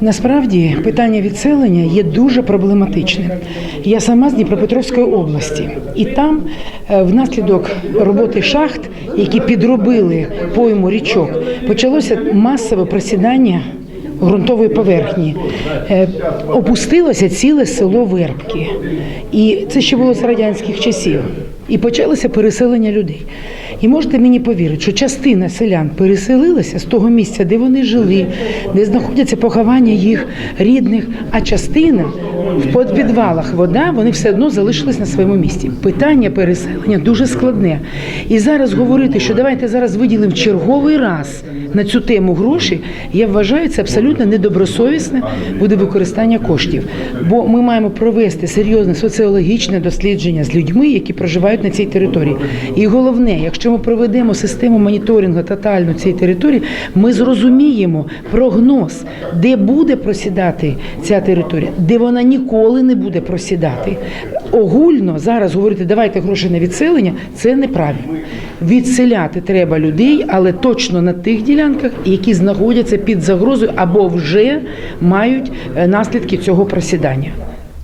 Насправді питання відселення є дуже проблематичним. Я сама з Дніпропетровської області, і там е, внаслідок роботи шахт, які підробили пойму річок, почалося масове просідання ґрунтової поверхні. Е, Опустилося ціле село Вербки. І це ще було з радянських часів. І почалося переселення людей. І можете мені повірити, що частина селян переселилася з того місця, де вони жили, де знаходяться поховання їх рідних, а частина в підвалах вода, вони все одно залишились на своєму місці. Питання переселення дуже складне. І зараз говорити, що давайте зараз виділимо черговий раз на цю тему гроші, я вважаю, це абсолютно недобросовісне буде використання коштів. Бо ми маємо провести серйозне соціологічне дослідження з людьми, які проживають на цій території. І головне, якщо ми проведемо систему моніторингу тотально цієї території, ми зрозуміємо прогноз, де буде просідати ця територія, де вона ніколи не буде просідати. Огульно зараз говорити, давайте гроші на відселення, це неправильно. Відселяти треба людей, але точно на тих ділянках, які знаходяться під загрозою або вже мають е, наслідки цього просідання.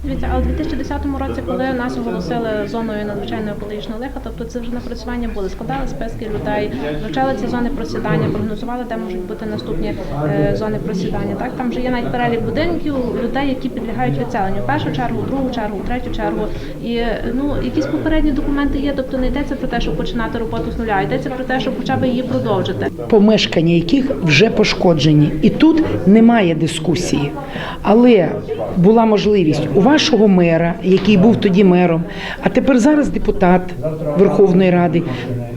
Дивіться, а у 2010 році, коли нас оголосили зоною надзвичайного екологічного лиха, тобто це вже напрацювання були, складали списки людей, вивчали ці зони просідання, прогнозували, де можуть бути наступні е, зони просідання. Так там вже є навіть перелік будинків людей, які підлягають відселенню. Першу чергу, другу чергу, третю чергу. І ну якісь попередні документи є. Тобто не йдеться про те, щоб починати роботу з нуля, йдеться про те, щоб хоча б її продовжити. помешкання яких вже пошкоджені. І тут немає дискусії. Але була можливість у вашого мера, який був тоді мером, а тепер зараз депутат Верховної Ради.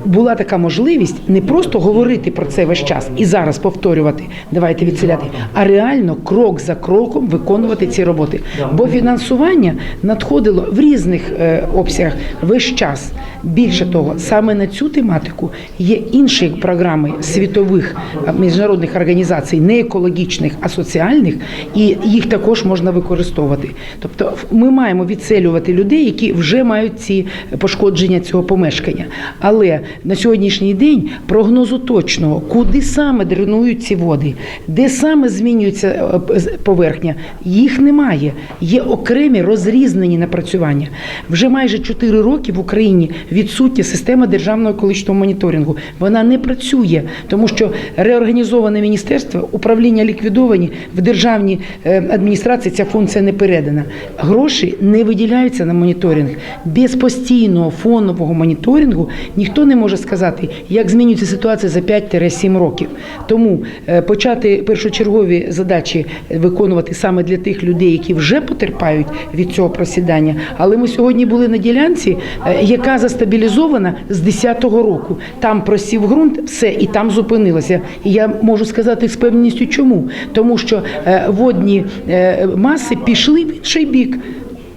Була така можливість не просто говорити про це весь час і зараз повторювати, давайте відселяти, а реально крок за кроком виконувати ці роботи. Бо фінансування надходило в різних е, обсягах весь час. Більше того, саме на цю тематику є інші програми світових е, міжнародних організацій, не екологічних, а соціальних, і їх також можна використовувати. Тобто, ми маємо відселювати людей, які вже мають ці пошкодження цього помешкання. Але на сьогоднішній день прогнозу точного, куди саме дренують ці води, де саме змінюється е, поверхня, їх немає. Є окремі розрізнені напрацювання. Вже майже 4 роки в Україні відсутня система державного екологічного моніторингу. Вона не працює, тому що реорганізоване міністерство, управління ліквідовані в державній е, адміністрації. Ця функція не передана. Гроші не виділяються на моніторинг. Без постійного фонового моніторингу ніхто не може сказати, як змінюється ситуація за 5-7 років. Тому е, почати першочергові задачі виконувати саме для тих людей, які вже потерпають від цього просідання. Але ми сьогодні були на ділянці, е, яка застабілізована з 10-го року. Там просів ґрунт, все і там зупинилося. І я можу сказати з певністю, чому тому, що е, водні е, маси пішли в інший бік.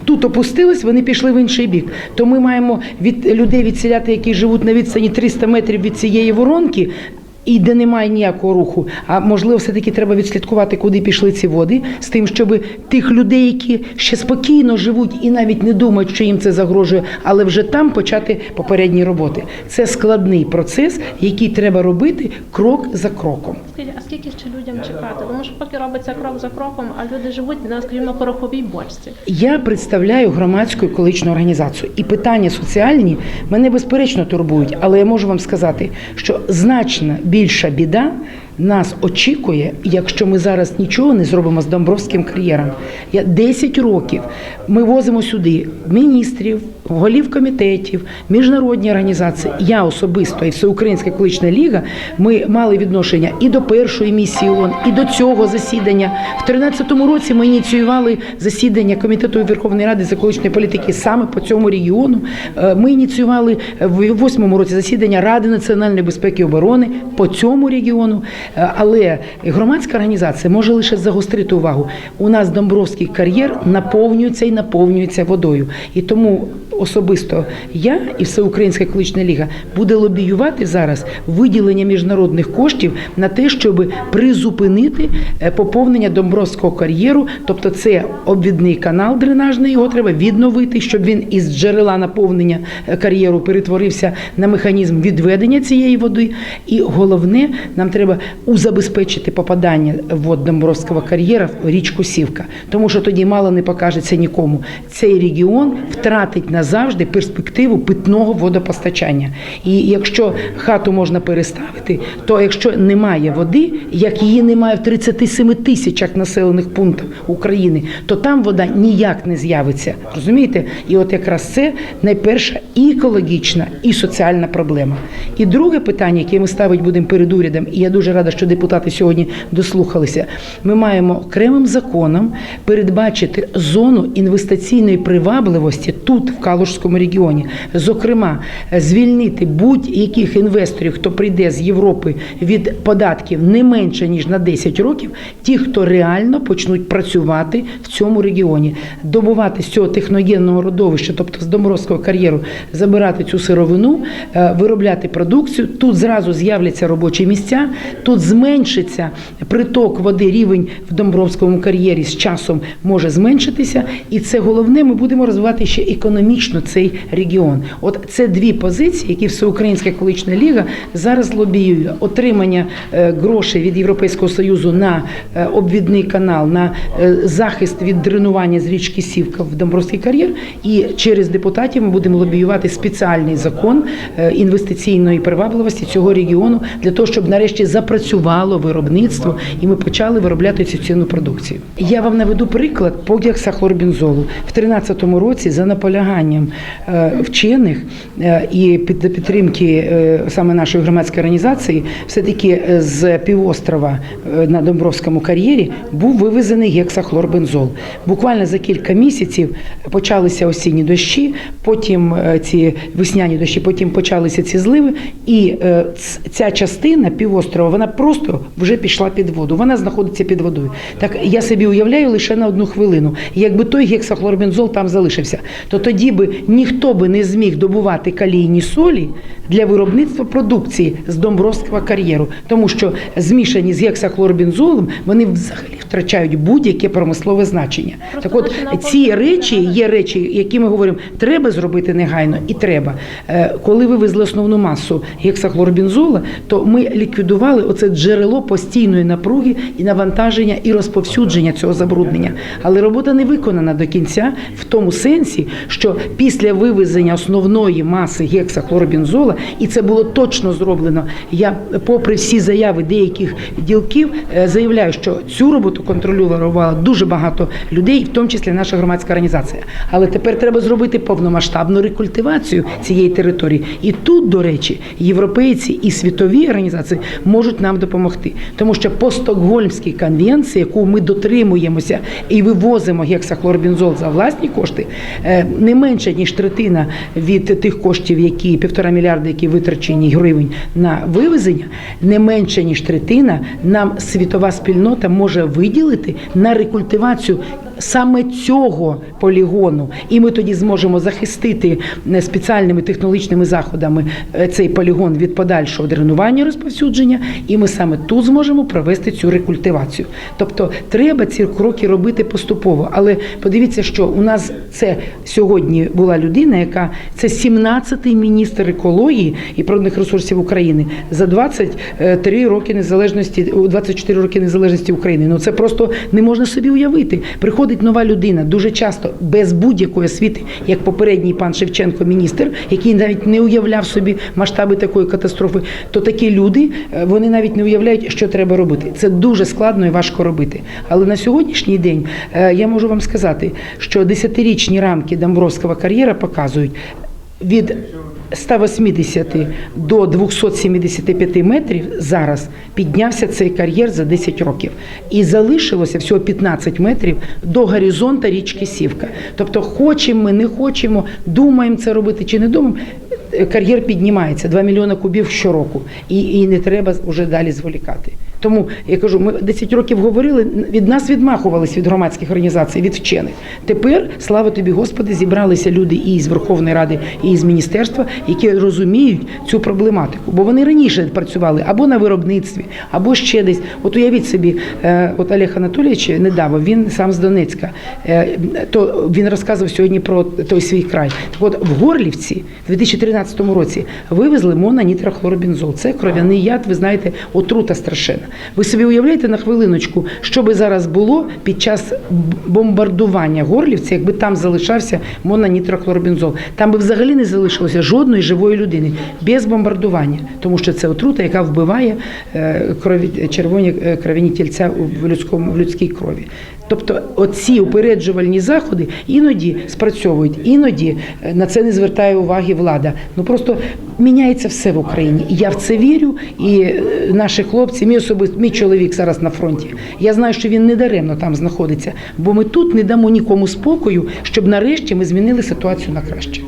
Тут опустились, вони пішли в інший бік. То ми маємо від людей відселяти, які живуть на відстані 300 метрів від цієї воронки. І де немає ніякого руху, а можливо, все-таки треба відслідкувати, куди пішли ці води, з тим, щоб тих людей, які ще спокійно живуть і навіть не думають, що їм це загрожує, але вже там почати попередні роботи. Це складний процес, який треба робити крок за кроком. А скільки ще людям чекати? Тому що поки робиться крок за кроком, а люди живуть на скажімо пороховій бочці. Я представляю громадську екологічну організацію, і питання соціальні мене безперечно турбують, але я можу вам сказати, що значно більша біда нас очікує, якщо ми зараз нічого не зробимо з Домбровським кар'єром. Я 10 років ми возимо сюди міністрів, голів комітетів, міжнародні організації. Я особисто і Всеукраїнська екологічна ліга. Ми мали відношення і до першої місії ООН, і до цього засідання. В 2013 році ми ініціювали засідання комітету Верховної Ради з екологічної політики саме по цьому регіону. Е, Ми ініціювали в восьмому році засідання Ради національної безпеки і оборони по цьому регіону. Е, Але громадська організація може лише загострити увагу. У нас Домбровський кар'єр наповнюється і наповнюється водою. І тому особисто я і Всеукраїнська екологічна ліга буде лобіювати зараз виділення міжнародних коштів на те, щоб призупинити е, поповнення Домбровського кар'єру, тобто це обвідний канал дренажний, його треба відновити, щоб він із джерела наповнення е, кар'єру перетворився на механізм відведення цієї води. І головне, нам треба узабезпечити попадання вод Домбровського кар'єра в річку Сівка, тому що тоді мало не покажеться нікому. Цей регіон втратить назавжди перспективу питного водопостачання. І якщо хату можна переставити, то якщо немає води, як її немає в 37 тисячах населених пунктів України, то там вода ніяк не з'явиться. Розумієте? І от якраз це найперша і екологічна, і соціальна проблема. І друге питання, яке ми ставити будемо перед урядом, і я дуже рада, що депутати сьогодні дослухалися. Ми маємо окремим законом передбачити зону інвестиційної привабливості тут, в Калужському регіоні. Зокрема, звільнити будь-яких інвесторів, хто прийде з Європи від податків не менше ніж на 10 років, ті, хто реально почнуть працювати в цьому регіоні, добувати з цього техногенного родовища, тобто з доморозького кар'єру, забирати цю сировину, е, виробляти продукцію. Тут зразу з'являться робочі місця, тут зменшиться приток води, рівень в Домбровському кар'єрі з часом може зменшитися, і це головне. Ми будемо розвивати ще економічно цей регіон. От це дві позиції, які Всеукраїнська екологічна ліга зараз лобіює. Отримання е, грошей від Європейського союзу на е, обвідний канал, на е, захист від дренування з річки Сівка в Домбровський кар'єр. І через депутатів ми будемо лобіювати спеціальний закон інвестиційної привабливості цього регіону для того, щоб нарешті запрацювало виробництво і ми почали виробляти цю цінну продукцію. Я вам наведу приклад по гексахлорбензолу. В 2013 році за наполяганням е, вчених е, і під підтримки е, саме нашої громадської організації, все таки з півострова на Домбровському кар'єрі був вивезений гексахлорбензол. Буквально за кілька місяців почалися осінні дощі, потім ці весняні дощі, потім почалися ці зливи, і ця частина півострова вона просто вже пішла під воду. Вона знаходиться під водою. Так я собі уявляю лише на одну хвилину. Якби той гексахлорбензол там залишився, то тоді би ніхто би не зміг добувати калійні солі для виробництва продукції з Домбровського кар'єру, тому що змішані з гексахлорбензолом вони взагалі втрачають будь-яке промислове значення. Просто так от ці речі є речі, які ми говоримо, треба зробити негайно і треба. Е, Коли вивезли основну масу гексахлорбензола, то ми ліквідували оце джерело постійної напруги і навантаження і розповсюдження цього забруднення. Але робота не виконана до кінця в тому сенсі, що після вивезення основної маси гексахлорбензола, і це було точно зроблено. Я, попри всі заяви деяких ділків, е, заявляю, що цю роботу контролювала дуже багато людей, в тому числі наша громадська організація. Але тепер треба зробити повномасштабну рекультивацію цієї території. І тут, до речі, європейці і світові організації можуть нам допомогти, тому що по Стокгольмській конвенції, яку ми дотримуємося і вивозимо гексахлорбензол за власні кошти, е, не менше ніж третина від тих коштів, які півтора мільярда, які витрачені гривень на вивезення, не менше ніж третина нам світова спільнота може виділити на рекультивацію саме цього полігону, і ми тоді зможемо захистити е, спеціальними технологічними заходами е, цей полігон від подальшого дренування розповсюдження, і ми саме тут зможемо провести цю рекультивацію. Тобто треба ці кроки робити поступово. Але подивіться, що у нас це сьогодні була людина, яка це 17-й міністр екології і природних ресурсів України за 23 роки незалежності, 24 роки незалежності України. Ну це просто не можна собі уявити. Приходить нова людина дуже часто без будь-якої освіти, як попередній пан Шевченко, міністр, який навіть не уявляв собі масштаби такої катастрофи. То такі люди е, вони навіть не уявляють, що треба робити. Це дуже складно і важко робити. Але на сьогоднішній день е, я можу вам сказати, що десятирічні рамки Домбровського кар'єра показують від 180 до 275 метрів зараз піднявся цей кар'єр за 10 років. І залишилося всього 15 метрів до горизонта річки Сівка. Тобто, хочемо ми, не хочемо, думаємо це робити чи не думаємо. е, Кар'єр піднімається 2 мільйони кубів щороку, і, і не треба вже далі зволікати. Тому я кажу, ми 10 років говорили, від нас відмахувались від громадських організацій, від вчених. Тепер, слава тобі, Господи, зібралися люди і з Верховної Ради, і з міністерства, які розуміють цю проблематику. Бо вони раніше працювали або на виробництві, або ще десь. От уявіть собі, е, от Олег Анатолійович недавно, він сам з Донецька, е, то він розказував сьогодні про той свій край. Так от в Горлівці в 2013 році вивезли мононітрохлоробензол. Це кров'яний яд, ви знаєте, отрута страшенна. Ви собі уявляєте на хвилиночку, що би зараз було під час бомбардування Горлівці, якби там залишався мононітрохлоробензол. Там би взагалі не залишилося жодної живої людини без бомбардування, тому що це отрута, яка вбиває е, крові, червоні кровіні кров'яні тільця в людському в людській крові. Тобто оці упереджувальні заходи іноді спрацьовують, іноді е, на це не звертає уваги влада. Ну просто міняється все в Україні. Я в це вірю. І е, наші хлопці, мій особисто, мій чоловік зараз на фронті. Я знаю, що він не даремно там знаходиться, бо ми тут не дамо нікому спокою, щоб нарешті ми змінили ситуацію на краще.